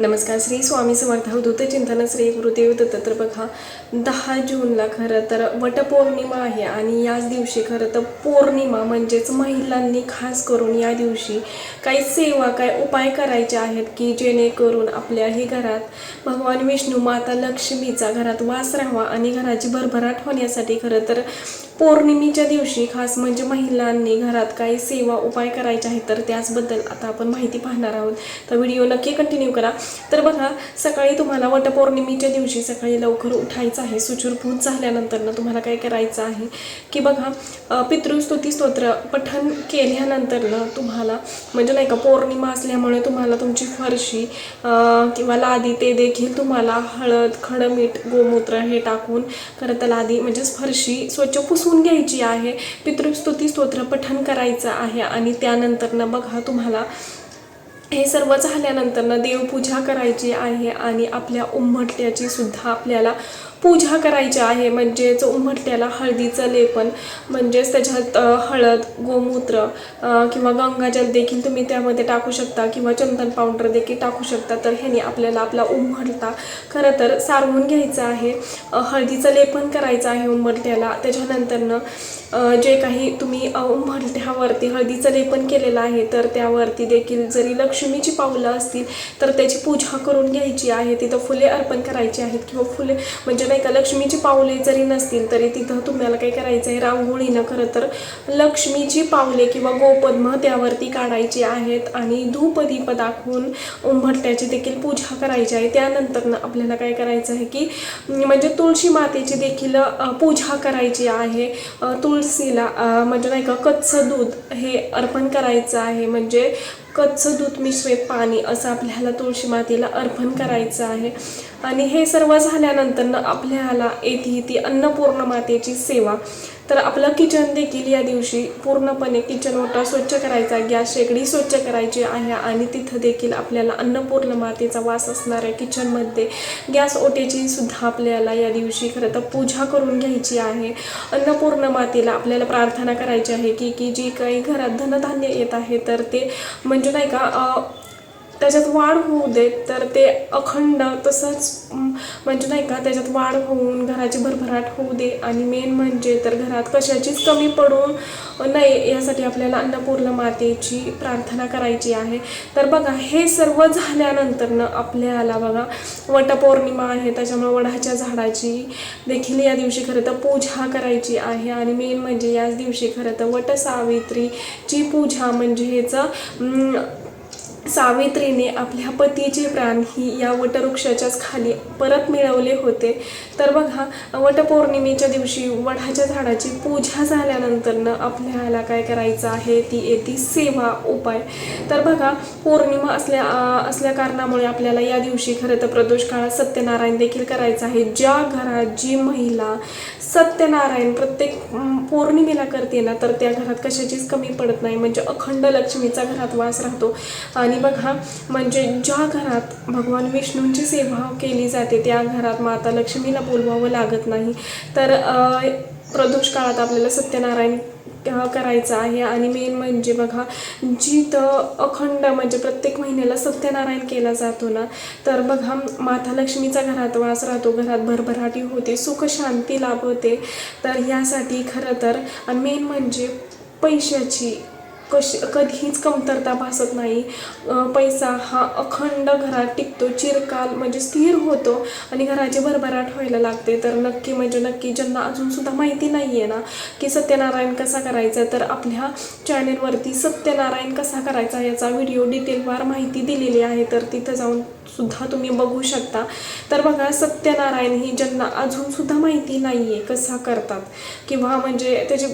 नमस्कार श्री स्वामी समर्थ अवधूत चिंतन श्री गुरुदेव दत्त तर बघा दहा जूनला खरं तर वटपौर्णिमा आहे आणि याच दिवशी खरं तर पौर्णिमा म्हणजेच महिलांनी खास करून या दिवशी काही सेवा काय उपाय करायचे आहेत की जेणेकरून आपल्याही घरात भगवान विष्णू माता लक्ष्मीचा घरात वास राहावा आणि घराची भरभराट होण्यासाठी खरं तर पौर्णिमेच्या दिवशी खास म्हणजे महिलांनी घरात काही सेवा उपाय करायचे आहेत तर त्याचबद्दल आता आपण माहिती पाहणार आहोत. तर व्हिडिओ नक्की कंटिन्यू करा. तर बघा सकाळी तुम्हाला वटपौर्णिमेच्या दिवशी सकाळी लवकर उठायचं आहे. सुचूरभूत झाल्यानंतरनं तुम्हाला काय करायचं आहे की बघा पितृस्तुती स्तोत्र पठण केल्यानंतरनं तुम्हाला म्हणजे नाही का पौर्णिमा असल्यामुळे तुम्हाला तुमची फरशी किंवा लादी ते देखील तुम्हाला हळद खडमीठ गोमूत्र हे टाकून खरं तर लादी म्हणजेच फरशी स्वच्छ पुसून घ्यायची आहे. पितृस्तुती स्तोत्र पठण करायचं आहे आणि त्यानंतरनं बघा तुम्हाला हे सर्व झाल्यानंतर ना देवपूजा करायची आहे आणि आपल्या उंमटल्याची सुद्धा आपल्याला पूजा करायची आहे. म्हणजेच उमटल्याला हळदीचं लेपन म्हणजेच त्याच्यात हळद गोमूत्र किंवा गंगाजल देखील तुम्ही त्यामध्ये टाकू शकता किंवा चंदन पावडर देखील टाकू शकता. तर ह्याने आपल्याला आपला उंमटता खरं तर सारवून घ्यायचं आहे. हळदीचं लेपन करायचं आहे उंमटल्याला त्याच्यानंतरनं जे काही तुम्ही अ, हळदीचं लेपन केलेलं आहे तर त्यावरती देखील जरी लक्ष्मीची पावलं असतील तर त्याची पूजा करून घ्यायची आहे. तिथं फुले अर्पण करायची आहेत किंवा फुले म्हणजे म्हणजे नाही का लक्ष्मीची पावले जरी नसतील तरी तिथं तुम्हाला काय करायचं आहे? रांगोळीनं खरं तर लक्ष्मीची पावले किंवा गोपद्म त्यावरती काढायची आहेत आणि धूपदीप दाखवून उंबरट्याची देखील पूजा करायची आहे. त्यानंतर आपल्याला काय करायचं आहे की म्हणजे तुळशी मातेची देखील पूजा करायची आहे. तुळशीला म्हणजे नाही का कच्चं दूध हे अर्पण करायचं आहे. म्हणजे कच्चं दूध मिसळे पाणी असं आपल्याला तुळशी मातेला अर्पण करायचं आहे. आणि हे सर्व झाल्यानंतर आपल्याला येथे ती अन्नपूर्ण मातेची सेवा तर आपलं किचन देखील या दिवशी पूर्णपणे किचन ओटा स्वच्छ करायचा गॅस शेगडी स्वच्छ करायची आहे आणि तिथं देखील आपल्याला अन्नपूर्ण मातेचा वास असणाऱ्या किचनमध्ये गॅस ओटेची सुद्धा आपल्याला या दिवशी खरं तर पूजा करून घ्यायची आहे. अन्नपूर्ण मातेला आपल्याला प्रार्थना करायची आहे की की जी काही घरात धनधान्य येत आहे तर ते म्हणजे नाही का त्याच्यात वाढ होऊ देत तर ते अखंड तसंच म्हणजे नाही का त्याच्यात वाढ होऊन घराची भरभराट होऊ दे. आणि मेन म्हणजे तर घरात कशाचीच कमी पडू नये यासाठी आपल्याला अन्नपूर्ण मातेची प्रार्थना करायची आहे. तर बघा हे सर्व झाल्यानंतर आपल्याला बघा वटपौर्णिमा आहे त्याच्यामुळे वडाच्या झाडाची देखील या दिवशी खरं तर पूजा करायची आहे. आणि मेन म्हणजे याच दिवशी खरं तर वटसावित्रीची पूजा म्हणजे ह्याचं सावित्रीने आपल्या पतीचे प्राण ही या वटवृक्षाच्याच खाली परत मिळवले होते. तर बघा वटपौर्णिमेच्या दिवशी वडाच्या झाडाची पूजा झाल्यानंतरनं आपल्याला काय करायचं आहे? ती येते सेवा उपाय. तर बघा पौर्णिमा असल्या असल्या कारणामुळे आपल्याला या दिवशी खरं तर प्रदोष काळात सत्यनारायण देखील करायचं आहे. ज्या घरात जी महिला सत्यनारायण प्रत्येक पौर्णिमेला करते ना तर त्या घरात कशाचीच कमी पडत नाही. म्हणजे अखंड लक्ष्मीचा घरात वास राहतो. आणि बघा म्हणजे ज्या घरात भगवान विष्णूंची सेवा केली जाते त्या घरात माता लक्ष्मीला बोलवावं लागत नाही. तर प्रदोष काळात आपल्याला सत्यनारायण करायचं आहे. आणि मेन म्हणजे बघा जिथं अखंड म्हणजे प्रत्येक महिन्याला सत्यनारायण केला जातो ना तर बघा माता लक्ष्मीचा घरात वास राहतो घरात भरभराटी होते सुख शांती लाभते. तर ह्यासाठी खरं तर मेन म्हणजे पैशाची कशी कधीच कमतरता भासत नाही. पैसा हा अखंड घरात टिकतो. चिरकाल म्हणजे स्थिर होतो आणि घराची भरभराट व्हायला लागते. तर नक्की म्हणजे नक्की ज्यांना अजूनसुद्धा माहिती नाही आहे ना की सत्यनारायण कसा करायचा तर आपल्या चॅनेलवरती सत्यनारायण कसा करायचा याचा व्हिडिओ डिटेलवार माहिती दिलेली आहे. तर तिथं जाऊन सुद्धा तुम्ही बघू शकता. तर बघा सत्यनारायण ही ज्यांना अजूनसुद्धा माहिती नाही आहे कसा करतात. किंवा म्हणजे त्याचे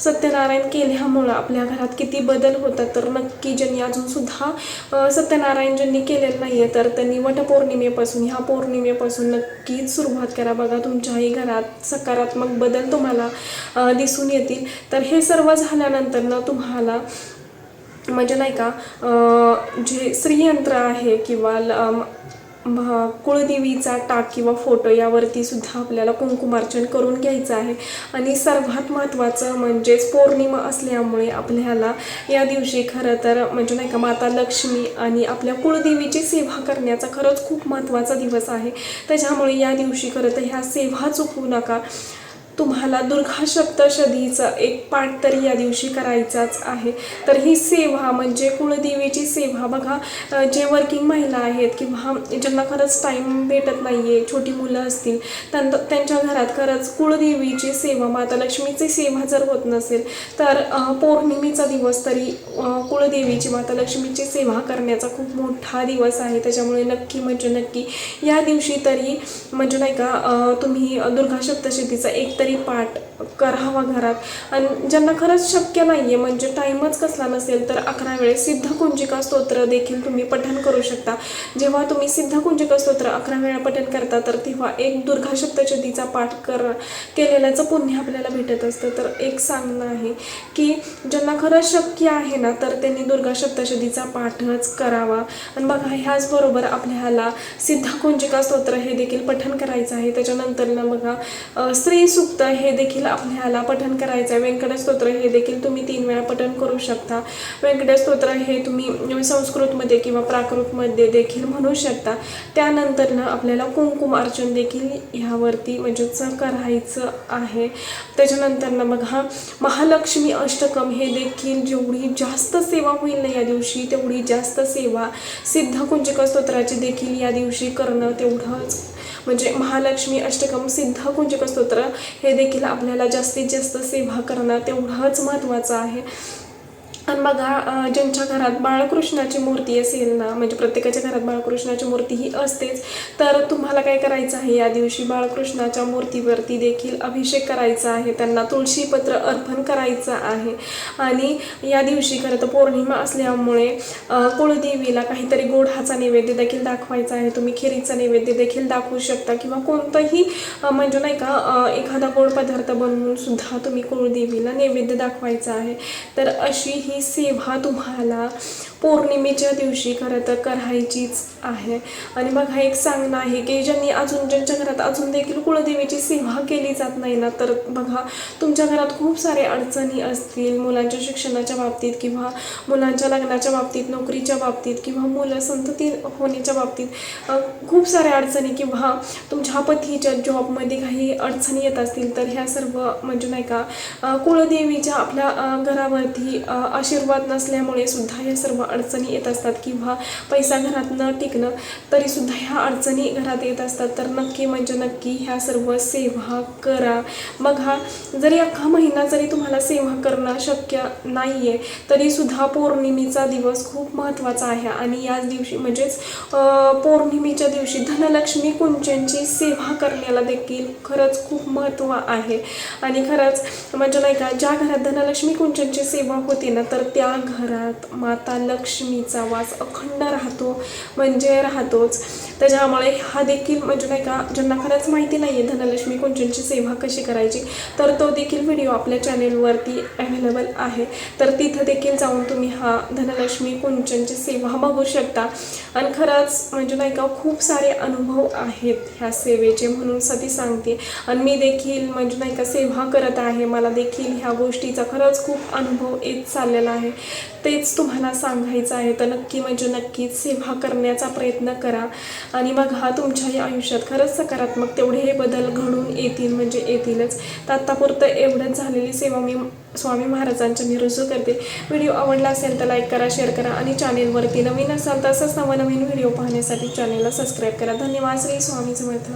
सत्यनारायण केल्यामुळं आपल्या घरात किती बदल होतात तर नक्की ज्यांनी अजूनसुद्धा सत्यनारायण ज्यांनी केलेलं नाही आहे तर त्यांनी वटपौर्णिमेपासून ह्या पौर्णिमेपासून नक्कीच सुरुवात करा. बघा तुमच्याही घरात सकारात्मक बदल तुम्हाला दिसून येतील. तर हे सर्व झाल्यानंतर ना तुम्हाला म्हणजे नाही का जे श्रीयंत्र आहे किंवा ल- म- कुळदेवीचा टाक किंवा फोटो यावरती सुद्धा आपल्याला कुंकुमार्चन करून घ्यायचं आहे. आणि सर्वात महत्त्वाचं म्हणजेच पौर्णिमा असल्यामुळे आपल्याला या दिवशी खरं तर म्हणजे नाही का माता लक्ष्मी आणि आपल्या कुळदेवीची सेवा करण्याचा खरंच खूप महत्त्वाचा दिवस आहे. त्याच्यामुळे या दिवशी खरं तर ह्या सेवा चुकवू नका. तुम्हाला दुर्गा सप्तशतीचा एक पाठ तरी या दिवशी करायचाच आहे. तर ही सेवा म्हणजे कुळदेवीची सेवा. बघा जे वर्किंग महिला आहेत किंवा ज्यांना खरंच टाईम भेटत नाही आहे छोटी मुलं असतील त्यांना त्यांच्या घरात खरंच कुळदेवीची सेवा माता लक्ष्मीची सेवा जर होत नसेल तर पौर्णिमेचा दिवस तरी कुळदेवीची माता लक्ष्मीची सेवा करण्याचा खूप मोठा दिवस आहे. त्याच्यामुळे नक्की म्हणजे नक्की या दिवशी तरी म्हणजे नाही का तुम्ही दुर्गा सप्तशतीचा एक तरी पाठ करावा घरात. आणि ज्यांना खरंच शक्य नाही आहे म्हणजे टाईमच कसला नसेल तर अकरा वेळेस सिद्धकुंजिका स्तोत्र देखील तुम्ही पठण करू शकता. जेव्हा तुम्ही सिद्धकुंजिका स्तोत्र अकरा वेळा पठण करता तर तेव्हा एक दुर्गा सप्तशतीचा पाठ कर केलेल्याचं पुण्य आपल्याला भेटत असतं. तर एक सांगणं आहे की ज्यांना खरंच शक्य आहे ना तर त्यांनी दुर्गा सप्तशतीचा पाठच करावा. आणि बघा ह्याचबरोबर आपल्याला सिद्धकुंजिका स्तोत्र हे देखील पठण करायचं आहे. त्याच्यानंतर ना बघा स्त्री सुख सुक्त हे देखील आपल्याला पठन करायचं आहे. व्यंकटेश स्तोत्र हे देखील तुम्ही तीन वेळा पठन करू शकता. व्यंकटेश स्तोत्र हे तुम्ही संस्कृतमध्ये किंवा प्राकृतमध्ये देखील म्हणू शकता. त्यानंतर ना आपल्याला कुंकुम अर्चन देखील ह्यावरती म्हणजे करायचं आहे. त्याच्यानंतर ना बघा महालक्ष्मी अष्टकम हे देखील जेवढी जास्त सेवा होईल ना या दिवशी तेवढी जास्त सेवा सिद्ध कुंजिका स्तोत्राची देखील या दिवशी करणं तेवढंच म्हणजे महालक्ष्मी अष्टकम सिद्ध कुंजिका स्तोत्र हे देखील आपल्याला जास्तीत जास्त सेवा करणं तेवढंच महत्त्वाचं आहे. आणि बघा ज्यांच्या घरात बाळकृष्णाची मूर्ती असेल ना म्हणजे प्रत्येकाच्या घरात बाळकृष्णाची मूर्ती ही असतेच तर तुम्हाला काय करायचं आहे? या दिवशी बाळकृष्णाच्या मूर्तीवरती देखील अभिषेक करायचा आहे त्यांना तुळशीपत्र अर्पण करायचं आहे. आणि या दिवशी खरं तर पौर्णिमा असल्यामुळे कुळदेवीला काहीतरी गोडाचा नैवेद्य देखील दाखवायचा आहे. तुम्ही खिरीचा नैवेद्य देखील दाखवू शकता किंवा कोणतंही म्हणजे नाही का एखादा गोड पदार्थ बनवून सुद्धा तुम्ही कुळदेवीला नैवेद्य दाखवायचा आहे. तर अशी ही सेवा तुम्हाला पौर्णिमेच्या दिवशी खरं तर करायचीच आहे. आणि बघा एक सांगणं आहे की ज्यांनी अजून ज्यांच्या घरात अजून देखील कुळदेवीची सेवा केली जात नाही ना तर बघा तुमच्या घरात खूप सारे अडचणी असतील मुलांच्या शिक्षणाच्या बाबतीत किंवा मुलांच्या लग्नाच्या बाबतीत नोकरीच्या बाबतीत किंवा मुलं संतती होण्याच्या बाबतीत खूप साऱ्या अडचणी किंवा तुमच्या पतीच्या जॉबमध्ये काही अडचणी येत असतील तर ह्या सर्व म्हणजे नाही का कुळदेवीच्या आपल्या घरावरती आशीर्वाद नसल्यामुळे सुद्धा या सर्व अडचणी येत असतात किंवा पैसा घरात न टिकणं तरी सुद्धा ह्या अडचणी घरात येत असतात. तर नक्की म्हणजे नक्की ह्या सर्व सेवा करा. बघा जरी अख्खा महिना जरी तुम्हाला सेवा करणं शक्य नाही आहे तरी सुद्धा पौर्णिमेचा दिवस खूप महत्त्वाचा आहे. आणि याच दिवशी म्हणजेच पौर्णिमेच्या दिवशी धनलक्ष्मी कुंचनची सेवा करण्याला देखील खरंच खूप महत्त्व आहे. आणि खरंच म्हणजे नाही का ज्या घरात धनलक्ष्मी कुंचनची सेवा होते ना तर त्या घरात माता लक्ष्मीचा वास अखंड राहतो म्हणजे राहतोच. त्याच्यामुळे हा देखील म्हणजे नाही का ज्यांना खरंच माहिती नाही आहे धनलक्ष्मी कुंचनची सेवा कशी करायची तर तो देखील व्हिडिओ आपल्या चॅनेलवरती अवेलेबल आहे. तर तिथं देखील जाऊन तुम्ही हा धनलक्ष्मी कुंचनची सेवा बघू शकता. आणि खरंच म्हणजे नाही का खूप सारे अनुभव आहेत ह्या सेवेचे म्हणून सती सांगते. आणि मी देखील म्हणजे नाही का सेवा करत आहे. मला देखील ह्या गोष्टीचा खरंच खूप अनुभव येत चाललेला आहे. तेच तुम्हाला सांगायचं आहे. तर नक्की म्हणजे नक्कीच सेवा करण्याचा प्रयत्न करा. आणि बघा तुमच्याही आयुष्यात खरंच सकारात्मक तेवढे हे बदल घडून येतील म्हणजे येतीलच. तर आत्तापुरतं एवढंच झालेली सेवा मी स्वामी महाराजांच्या मी रुजू करते. व्हिडिओ आवडला असेल तर लाईक करा शेअर करा आणि चॅनेलवरती नवीन असाल तर असंच नवनवीन व्हिडिओ पाहण्यासाठी चॅनेलला सबस्क्राईब करा. धन्यवाद. श्री स्वामी समर्थ.